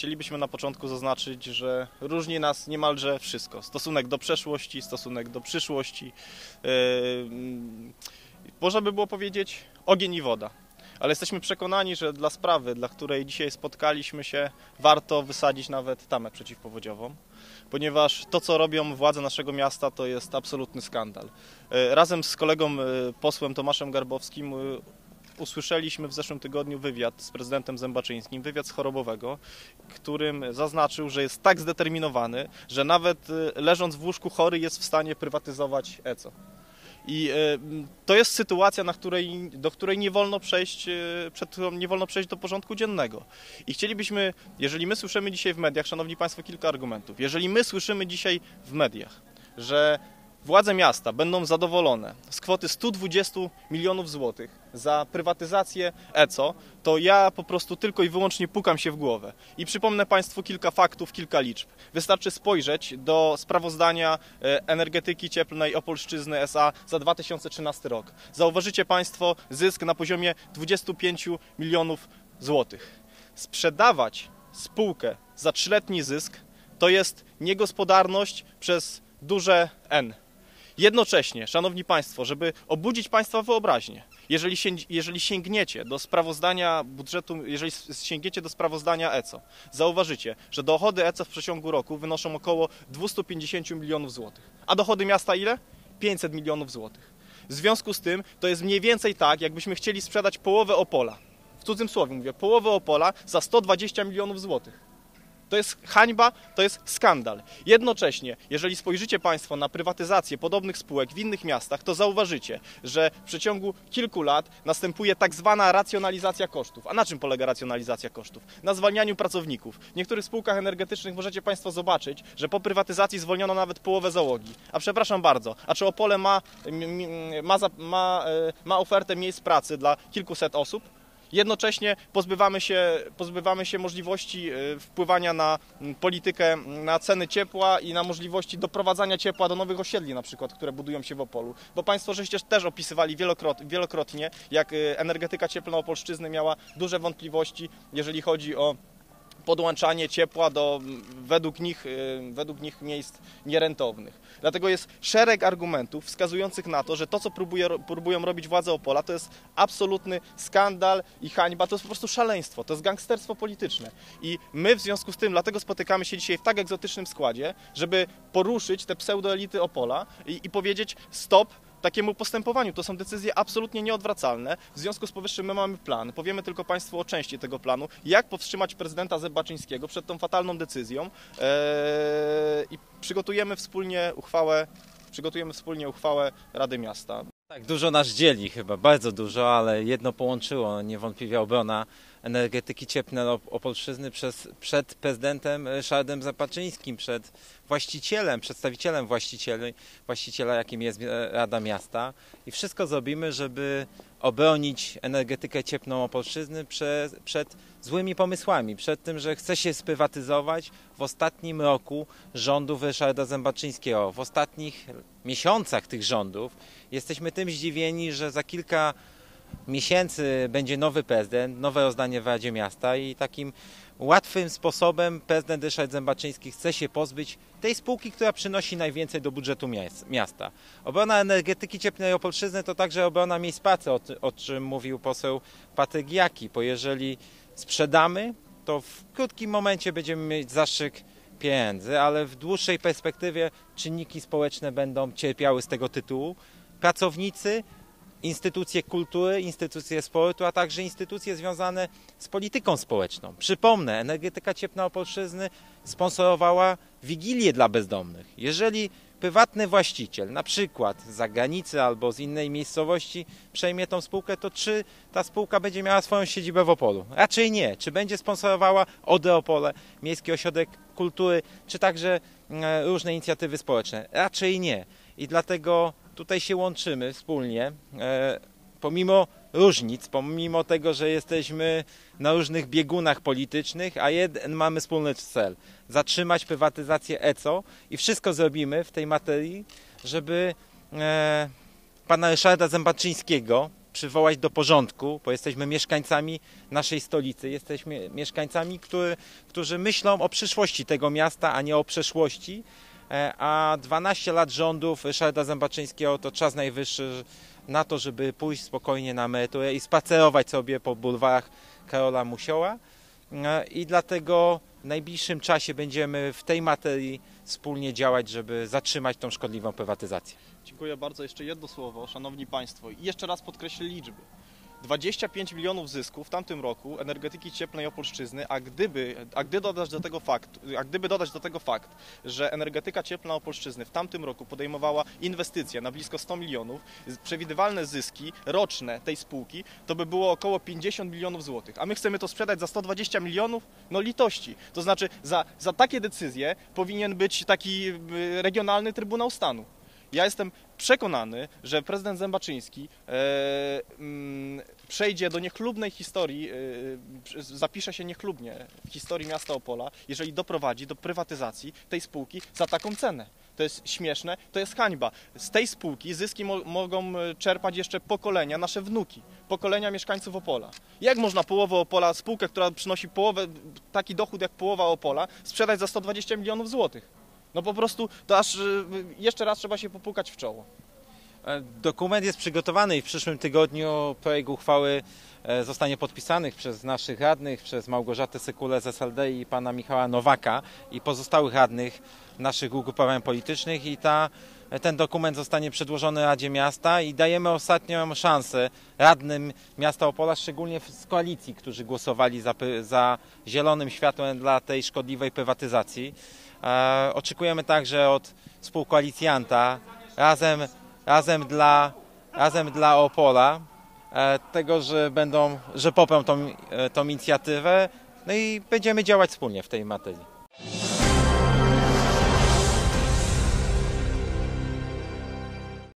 chcielibyśmy na początku zaznaczyć, że różni nas niemalże wszystko. Stosunek do przeszłości, stosunek do przyszłości. Yy, Można by było powiedzieć ogień i woda. Ale jesteśmy przekonani, że dla sprawy, dla której dzisiaj spotkaliśmy się, warto wysadzić nawet tamę przeciwpowodziową, ponieważ to, co robią władze naszego miasta, to jest absolutny skandal. E, Razem z kolegą e, posłem Tomaszem Garbowskim usłyszeliśmy w zeszłym tygodniu wywiad z prezydentem Zębaczyńskim, wywiad z chorobowego, którym zaznaczył, że jest tak zdeterminowany, że nawet e, leżąc w łóżku chory jest w stanie prywatyzować ECO. I e, m, to jest sytuacja, na której, do której nie wolno przejść, e, przed którą nie wolno przejść do porządku dziennego. I chcielibyśmy, jeżeli my słyszymy dzisiaj w mediach, szanowni państwo, kilka argumentów. Jeżeli my słyszymy dzisiaj w mediach, że władze miasta będą zadowolone z kwoty 120 milionów złotych za prywatyzację ECO, to ja po prostu tylko i wyłącznie pukam się w głowę. I przypomnę Państwu kilka faktów, kilka liczb. Wystarczy spojrzeć do sprawozdania e, energetyki cieplnej Opolszczyzny SA za 2013 rok. Zauważycie Państwo zysk na poziomie 25 milionów złotych. Sprzedawać spółkę za trzyletni zysk to jest niegospodarność przez duże N. Jednocześnie, Szanowni Państwo, żeby obudzić Państwa wyobraźnię, jeżeli, sięg, jeżeli sięgniecie do sprawozdania budżetu, jeżeli sięgniecie do sprawozdania ECO, zauważycie, że dochody ECO w przeciągu roku wynoszą około 250 milionów złotych. A dochody miasta ile? 500 milionów złotych. W związku z tym to jest mniej więcej tak, jakbyśmy chcieli sprzedać połowę Opola. W cudzym słowie mówię, połowę Opola za 120 milionów złotych. To jest hańba, to jest skandal. Jednocześnie, jeżeli spojrzycie Państwo na prywatyzację podobnych spółek w innych miastach, to zauważycie, że w przeciągu kilku lat następuje tak zwana racjonalizacja kosztów. A na czym polega racjonalizacja kosztów? Na zwalnianiu pracowników. W niektórych spółkach energetycznych możecie Państwo zobaczyć, że po prywatyzacji zwolniono nawet połowę załogi. A przepraszam bardzo, a czy Opole ma, m- m- ma, ma, e, ma ofertę miejsc pracy dla kilkuset osób? Jednocześnie pozbywamy się, pozbywamy się możliwości e, wpływania na m, politykę, m, na ceny ciepła i na możliwości doprowadzania ciepła do nowych osiedli na przykład, które budują się w Opolu. Bo Państwo żeście też opisywali wielokrot, wielokrotnie, jak e, energetyka cieplna Opolszczyzny miała duże wątpliwości, jeżeli chodzi o podłączanie ciepła do według nich, y, według nich miejsc nierentownych. Dlatego jest szereg argumentów wskazujących na to, że to, co próbuje, próbują robić władze Opola, to jest absolutny skandal i hańba, to jest po prostu szaleństwo, to jest gangsterstwo polityczne. I my w związku z tym, dlatego spotykamy się dzisiaj w tak egzotycznym składzie, żeby poruszyć te pseudoelity Opola i, i powiedzieć stop, takiemu postępowaniu. To są decyzje absolutnie nieodwracalne. W związku z powyższym my mamy plan. Powiemy tylko Państwu o części tego planu, jak powstrzymać prezydenta Zebaczyńskiego przed tą fatalną decyzją eee, i przygotujemy wspólnie uchwałę, przygotujemy wspólnie uchwałę Rady Miasta. Tak, dużo nas dzieli chyba, bardzo dużo, ale jedno połączyło niewątpliwie obrona energetyki cieplnej Op- Opolszczyzny przez, przed prezydentem Ryszardem Zapaczyńskim, przed właścicielem, przedstawicielem właścicieli, właściciela, jakim jest e, Rada Miasta. I wszystko zrobimy, żeby obronić energetykę cieplną Opolszczyzny przed, przed złymi pomysłami, przed tym, że chce się sprywatyzować w ostatnim roku rządów Ryszarda Zębaczyńskiego. W ostatnich miesiącach tych rządów jesteśmy tym zdziwieni, że za kilka miesięcy będzie nowy prezydent, nowe rozdanie w Radzie Miasta i takim łatwym sposobem prezydent Ryszard Zębaczyński chce się pozbyć tej spółki, która przynosi najwięcej do budżetu miast- miasta. Obrona energetyki cieplnej Opolszczyzny to także obrona miejsc pracy, o, czym mówił poseł Patryk Jaki, bo jeżeli sprzedamy, to w krótkim momencie będziemy mieć zastrzyk pieniędzy, ale w dłuższej perspektywie czynniki społeczne będą cierpiały z tego tytułu. Pracownicy, instytucje kultury, instytucje sportu, a także instytucje związane z polityką społeczną. Przypomnę, energetyka cieplna Opolszczyzny sponsorowała Wigilię dla bezdomnych. Jeżeli prywatny właściciel, na przykład z zagranicy albo z innej miejscowości przejmie tą spółkę, to czy ta spółka będzie miała swoją siedzibę w Opolu? Raczej nie. Czy będzie sponsorowała Ode Opole, Miejski Ośrodek Kultury, czy także e, różne inicjatywy społeczne? Raczej nie. I dlatego tutaj się łączymy wspólnie, e, pomimo różnic, pomimo tego, że jesteśmy na różnych biegunach politycznych, a jeden mamy wspólny cel zatrzymać prywatyzację ECO i wszystko zrobimy w tej materii, żeby e, pana Ryszarda Zębaczyńskiego przywołać do porządku, bo jesteśmy mieszkańcami naszej stolicy, jesteśmy mieszkańcami, który, którzy myślą o przyszłości tego miasta, a nie o przeszłości. E, A 12 lat rządów Ryszarda Zębaczyńskiego to czas najwyższy na to, żeby pójść spokojnie na emeryturę i spacerować sobie po bulwarach Karola Musioła. E, I dlatego w najbliższym czasie będziemy w tej materii wspólnie działać, żeby zatrzymać tą szkodliwą prywatyzację. Dziękuję bardzo. Jeszcze jedno słowo, szanowni państwo. I jeszcze raz podkreślę liczby. 25 milionów zysków w tamtym roku energetyki cieplnej Opolszczyzny, a gdyby, a gdy dodać do tego fakt, a gdyby dodać do tego fakt, że energetyka cieplna Opolszczyzny w tamtym roku podejmowała inwestycje na blisko 100 milionów, przewidywalne zyski roczne tej spółki to by było około 50 milionów złotych, a my chcemy to sprzedać za 120 milionów? No litości. To znaczy za, za takie decyzje powinien być taki y, regionalny Trybunał Stanu. Ja jestem przekonany, że prezydent Zębaczyński e, mm, przejdzie do niechlubnej historii, e, zapisze się niechlubnie w historii miasta Opola, jeżeli doprowadzi do prywatyzacji tej spółki za taką cenę. To jest śmieszne, to jest hańba. Z tej spółki zyski mo mogą e, czerpać jeszcze pokolenia, nasze wnuki, pokolenia mieszkańców Opola. Jak można połowę Opola, spółkę, która przynosi połowę, taki dochód jak połowa Opola, sprzedać za 120 milionów złotych? No po prostu to aż y, jeszcze raz trzeba się popukać w czoło. E, Dokument jest przygotowany i w przyszłym tygodniu projekt uchwały e, zostanie podpisany przez naszych radnych, przez Małgorzatę Sekulę z SLD i pana Michała Nowaka i pozostałych radnych naszych ugrupowań politycznych i ta, ten dokument zostanie przedłożony Radzie Miasta i dajemy ostatnią szansę radnym miasta Opola, szczególnie z koalicji, którzy głosowali za, za zielonym światłem dla tej szkodliwej prywatyzacji. E, Oczekujemy także od współkoalicjanta razem razem dla, razem dla Opola, e, tego, że będą, że poprą tą, e, tą inicjatywę, no i będziemy działać wspólnie w tej materii.